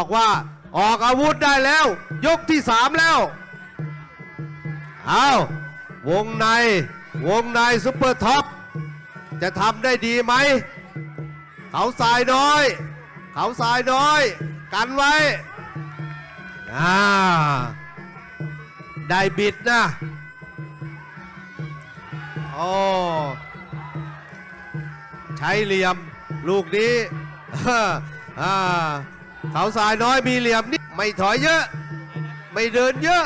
บอกว่าออกอาวุธได้แล้ว ยกที่สามแล้ว เอาวงใน วงในซุปเปอร์ท็อป จะทำได้ดีไหม เขาสายน้อย เขาสายน้อย กันไว้อ่าได้บิดนะ โอ้ ใช้เหลี่ยมลูกนี้อ่า เขาสายน้อยมีเหลี่ยมนิดไม่ถอยเยอะ ไม่เดินเยอะ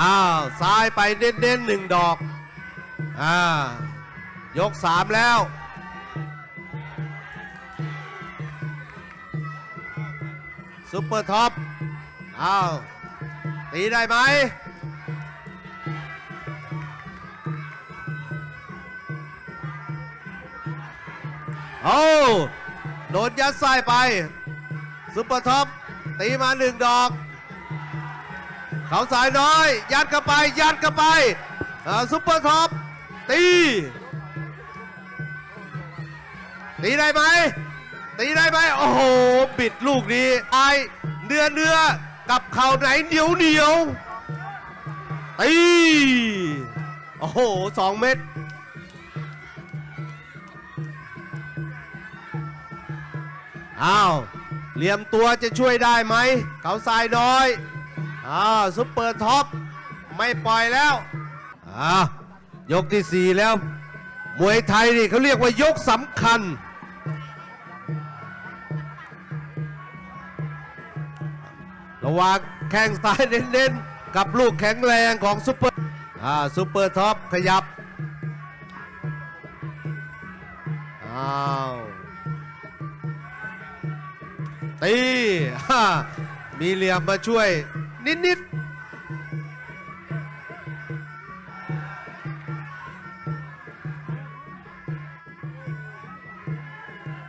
อ้าวซ้ายไปเน้นๆหนึ่งดอก อ่ายกสามแล้วซุปเปอร์ท็อป อ้าว ตีได้ไหม โอ้โดนยัดไส้ไป ซุปเปอร์ท็อปตีมาหนึ่งดอก เขาสายน้อย ยัดเข้าไป ยัดเข้าไปซุปเปอร์ท็อปตี ตีได้ไหม ตีได้ไหม โอ้โห บิดลูกนี้ไอเนื้อเนื้อกับเข่าไหนเหนียวเหนียวตี โอ้โหสองเม็ด อ้าวเหลี่ยมตัวจะช่วยได้ไหมเขาทรายน้อยอ้าวซุปเปอร์ท็อปไม่ปล่อยแล้วอ่ายกที่สี่แล้ว มวยไทยนี่เขาเรียกว่ายกสำคัญ ระหว่างแข้งซ้ายเน้นๆ กับลูกแข็งแรงของซุปเปอร์อ่าซุปเปอร์ท็อปขยับ อ้าว ตีฮ่ามีเหลี่ยมมาช่วยนิด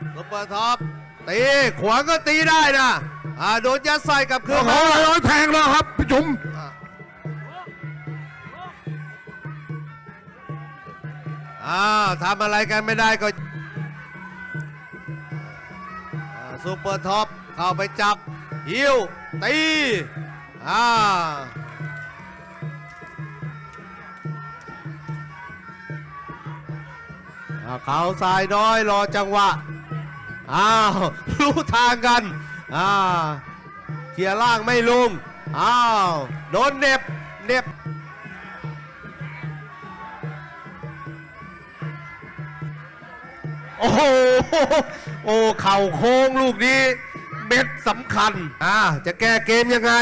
ๆซุปเปอร์ท็อปตีขวาก็ตีได้นะอ่าโดนยัดใส่กลับคืโอ้นโหมาร้อยแทงแล้วครับพี่จุ๋มอ่าทำอะไรกันไม่ได้ก็อ่าซุปเปอร์ท็อป เข้าไปจับหิ้วตีอ่าเขาทรายน้อยรอจังหวะ อ้าว รู้ทางกันอ่าเคลียร์ล่างไม่ลงอ้าว โดนเน็บเน็บโอ้โห โอ้ เข่าโค้งลูกนี้ ม็ดสำคัญ อ่า จะแก้เกมยังไง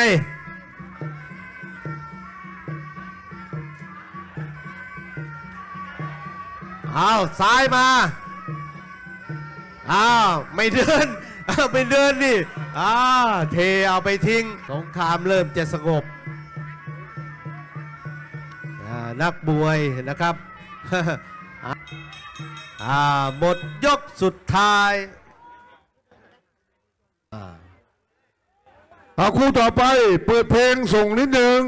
อ้าว ซ้ายมา อ้าว ไม่เดินอ้าวไม่เดินนี่ อ้า เทเอาไปทิ้ง สงครามเริ่มจะสงบอ่านักบวยนะครับ อ่า หมดยกสุดท้าย เอาคู่ต่อไปเปิดเพลงส่งนิดนึง